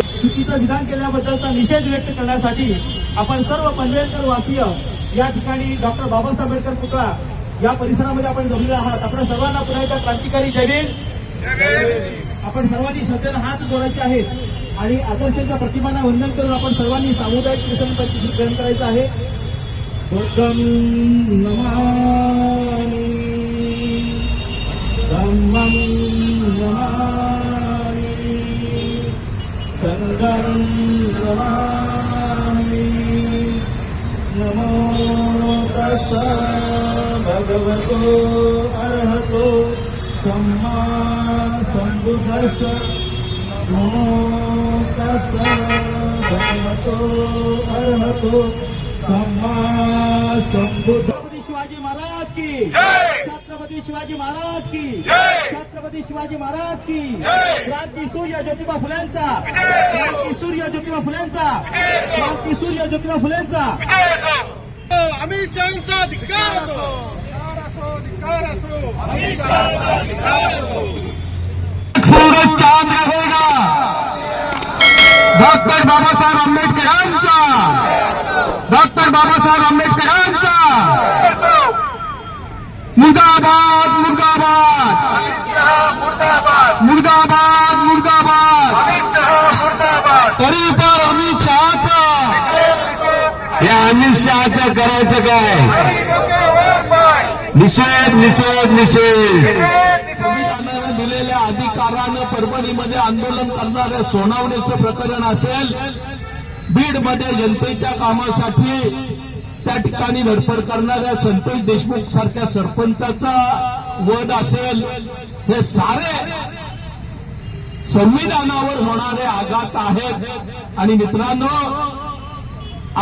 चुकीचं विधान केल्याबद्दलचा निषेध व्यक्त करण्यासाठी आपण सर्व पनवेलकर वासीय या ठिकाणी डॉक्टर बाबासाहेब आंबेडकर पुतळा या परिसरामध्ये आपण जमलेले आहात. आपण सर्वांना पुन्हा एकदा क्रांतिकारी जय आपण सर्वांनी श्रद्धेनं हात जोडायचे आहेत आणि आदर्शांच्या प्रतिमांना वंदन करून आपण सर्वांनी सामुदायिक मिशन ग्रहण करायचं आहे. बुद्धं नमामि. धम्मं नमामि. संघं नमामि नमो तस्स भगवतो अर्हतो सम्मा सम्बुद्धस्स नमो तस्स भगवतो अर्हतो सम्मा सम्बुद्ध छत्रपती शिवाजी महाराज की। छत्रपति शिवाजी महाराज की। छत्रपती शिवाजी महाराज की। क्रांती सूर्य ज्योतिबा फुल्यांचा क्रांती सूर्य ज्योतिबा फुल्यांचा क्रांती सूर्य ज्योतिबा फुल्यांचा अमित शहाचा धिक्कार असो धिक्कार असो सूरज चाँद रहेगा। डॉक्टर बाबासाहेब आंबेडकरांचा डॉक्टर बाबासाहेब आंबेडकरांचा मुर्दाबाद मुर्दाबाद. मुर्दाबाद मुर्दाबाद. तरी पण अमित शहाचा. या अमित शहाचं करायचं काय? निषेध निषेध निषेध. संविधानानं दिलेल्या अधिकारानं परभणीमध्ये आंदोलन करणाऱ्या सोनावण्याचं प्रकरण असेल बीडमध्ये जनतेच्या कामासाठी त्या ठिकाणी धडपड करणाऱ्या संतोष देशमुख सारख्या सरपंचाचा वध असेल हे सारे संविधानावर होणारे आघात आहेत. आणि मित्रांनो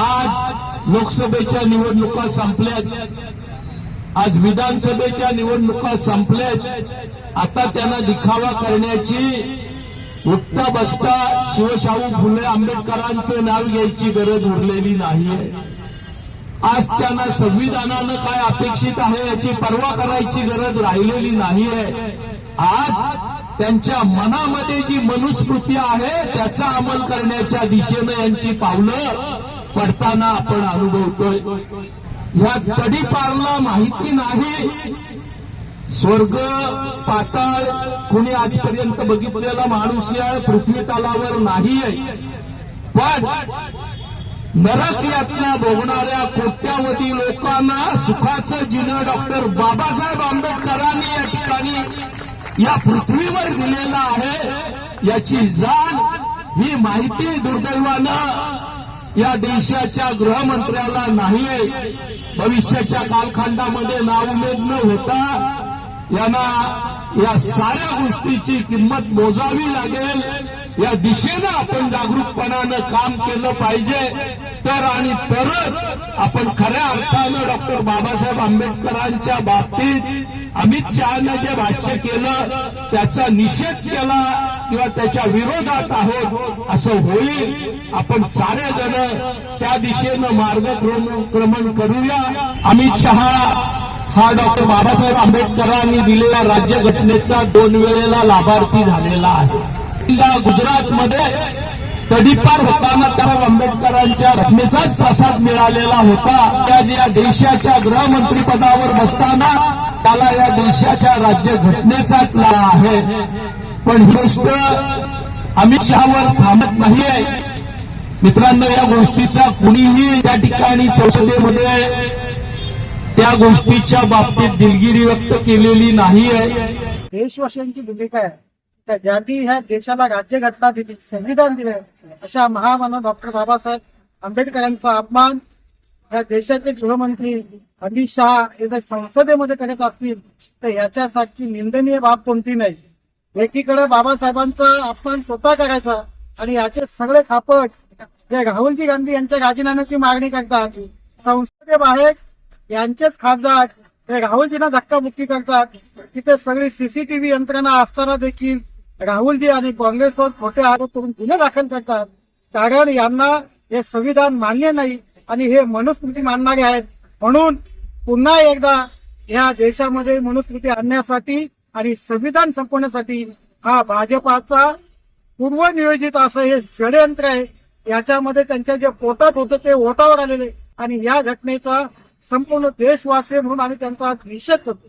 आज लोकसभेच्या निवडणुका संपल्यात आज विधानसभेच्या निवडणुका संपल्यात आता त्यांना दिखावा करण्याची उठता बसता शिवशाहू फुले आंबेडकरांचं नाव घ्यायची गरज उरलेली नाहीये. आज त्यांना संविधानानं काय अपेक्षित आहे याची पर्वा करायची गरज राहिलेली नाहीये. आज त्यांच्या मनामध्ये जी मनुस्मृती आहे त्याचा अंमल करण्याच्या दिशेनं यांची पावलं पडताना आपण अनुभवतोय. या तडीपारला माहिती नाही. स्वर्ग पाताळ कुणी आजपर्यंत बघितलेला माणूस या पृथ्वी तलावर नाहीये. पण नरक यातना भोगणाऱ्या कोट्यावधी लोकांना सुखाचं जिनं डॉक्टर बाबासाहेब आंबेडकरांनी या ठिकाणी या पृथ्वीवर दिलेलं आहे. याची जाण ही माहिती दुर्दैवानं या देशाच्या गृहमंत्र्याला नाहीये. भविष्याच्या कालखंडामध्ये नाउमेद न होता यांना या साऱ्या गोष्टीची किंमत मोजावी लागेल. या दिशेनं आपण जागरूकपणानं काम केलं पाहिजे. तर आणि तरच आपण खऱ्या अर्थानं डॉक्टर बाबासाहेब आंबेडकरांच्या बाबतीत अमित शहानं जे भाष्य केलं त्याचा निषेध केला किंवा त्याच्या विरोधात आहोत असं होईल. आपण सारे जण त्या दिशेनं मार्गक्रमण करूया. अमित शहा हा डॉक्टर बाबासाहेब आंबेडकरांनी दिलेला राज्यघटनेचा दोन वेळेला लाभार्थी झालेला आहे. गुजरातमध्ये तडीपार होताना त्याला आंबेडकरांच्या रत्नेचाच प्रसाद मिळालेला होता. त्या या देशाच्या गृहमंत्री पदावर बसताना त्याला या देशाच्या राज्यघटनेचाच लाभ आहे. पण ही गोष्ट अमित शहावर थांबत नाहीये. मित्रांनो या गोष्टीचा कुणीही त्या ठिकाणी संसदेमध्ये त्या गोष्टीच्या बाबतीत दिलगिरी व्यक्त केलेली नाहीये. देशवासियांची भूमिका आहे. त्या ज्यांनी ह्या देशाला राज्यघटना दिली संविधान दिले अशा महामानव डॉक्टर बाबासाहेब आंबेडकरांचा अपमान या देशाचे गृहमंत्री अमित शहा हे जर संसदेमध्ये करत असतील तर याच्यासाठी निंदनीय बाब कोणती नाही? एकीकडे बाबासाहेबांचा अपमान स्वतः करायचा आणि याचे सगळे खापट जे राहुलजी गांधी यांच्या राजीनाम्याची मागणी करतात संसदेबाहेर यांचेच खासदार हे राहुलजींना धक्काबुक्की करतात. तिथे सगळी सीसीटीव्ही यंत्रणा असताना देखील राहुलजी आणि काँग्रेसवर खोटे आरोप करून गुन्हे दाखल करतात. कारण यांना हे संविधान मान्य नाही आणि हे मनुस्मृती मानणारे आहेत. म्हणून पुन्हा एकदा या देशामध्ये मनुस्मृती आणण्यासाठी आणि संविधान संपवण्यासाठी हा भाजपाचा पूर्वनियोजित असं हे षडयंत्र आहे. याच्यामध्ये त्यांच्या जे पोटात होतं ते ओटावर आलेले आणि या घटनेचा संपूर्ण देशवासी म्हणून आम्ही त्यांचा निषेध करतो.